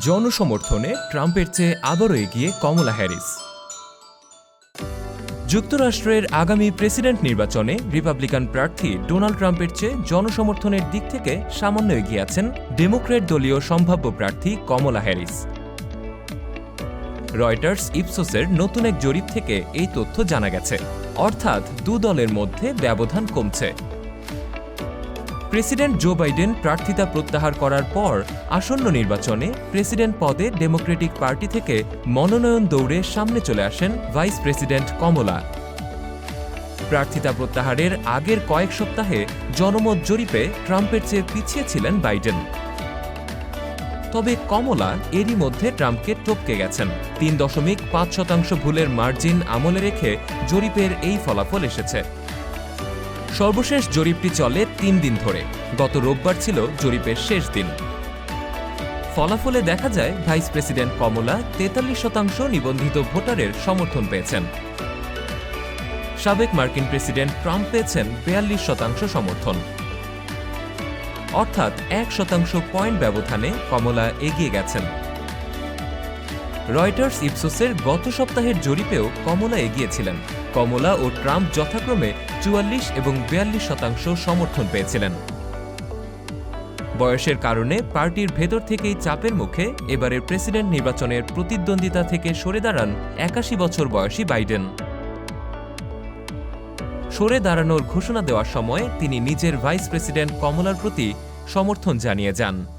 জনসমর্থনে ট্রাম্পের চেয়ে আবারও এগিয়ে কমলা হ্যারিস। যুক্তরাষ্ট্রের আগামী প্রেসিডেন্ট নির্বাচনে রিপাবলিকান প্রার্থী ডোনাল্ড ট্রাম্পের চেয়ে জনসমর্থনের দিক থেকে সামান্য এগিয়ে আছেন ডেমোক্র্যাট দলীয় সম্ভাব্য প্রার্থী কমলা হ্যারিস। রয়টার্স ইপসোসের নতুন এক জরিপ থেকে এই তথ্য জানা গেছে। অর্থাৎ দু দলের মধ্যে ব্যবধান কমছে। প্রেসিডেন্ট জো বাইডেন প্রার্থিতা প্রত্যাহার করার পর আসন্ন নির্বাচনে প্রেসিডেন্ট পদে ডেমোক্রেটিক পার্টি থেকে মনোনয়ন দৌড়ে সামনে চলে আসেন ভাইস প্রেসিডেন্ট কমলা। প্রার্থিতা প্রত্যাহারের আগের কয়েক সপ্তাহে জনমত জরিপে ট্রাম্পের চেয়ে পিছিয়ে ছিলেন বাইডেন। তবে কমলা এরই মধ্যে ট্রাম্পকে টপকে গেছেন। তিন দশমিক পাঁচ শতাংশ ভুলের মার্জিন আমলে রেখে জরিপের এই ফলাফল এসেছে। সর্বশেষ জরিপটি চলে তিন দিন ধরে। গত রোববার ছিল জরিপের শেষ দিন। ফলাফলে দেখা যায়, ভাইস প্রেসিডেন্ট কমলা তেতাল্লিশ শতাংশ নিবন্ধিত ভোটারের সমর্থন পেয়েছেন। সাবেক মার্কিন প্রেসিডেন্ট ট্রাম্প পেয়েছেন বেয়াল্লিশ শতাংশ সমর্থন। অর্থাৎ এক শতাংশ পয়েন্ট ব্যবধানে কমলা এগিয়ে গেছেন। রয়টার্স ইপসোসের গত সপ্তাহের জরিপেও কমলা এগিয়েছিলেন। কমলা ও ট্রাম্প যথাক্রমে চুয়াল্লিশ এবং বিয়াল্লিশ শতাংশ সমর্থন পেয়েছিলেন। বয়সের কারণে পার্টির ভেতর থেকেই চাপের মুখে এবারের প্রেসিডেন্ট নির্বাচনের প্রতিদ্বন্দ্বিতা থেকে সরে দাঁড়ান একাশি বছর বয়সী বাইডেন। সরে দাঁড়ানোর ঘোষণা দেওয়ার সময় তিনি নিজের ভাইস প্রেসিডেন্ট কমলার প্রতি সমর্থন জানিয়ে যান।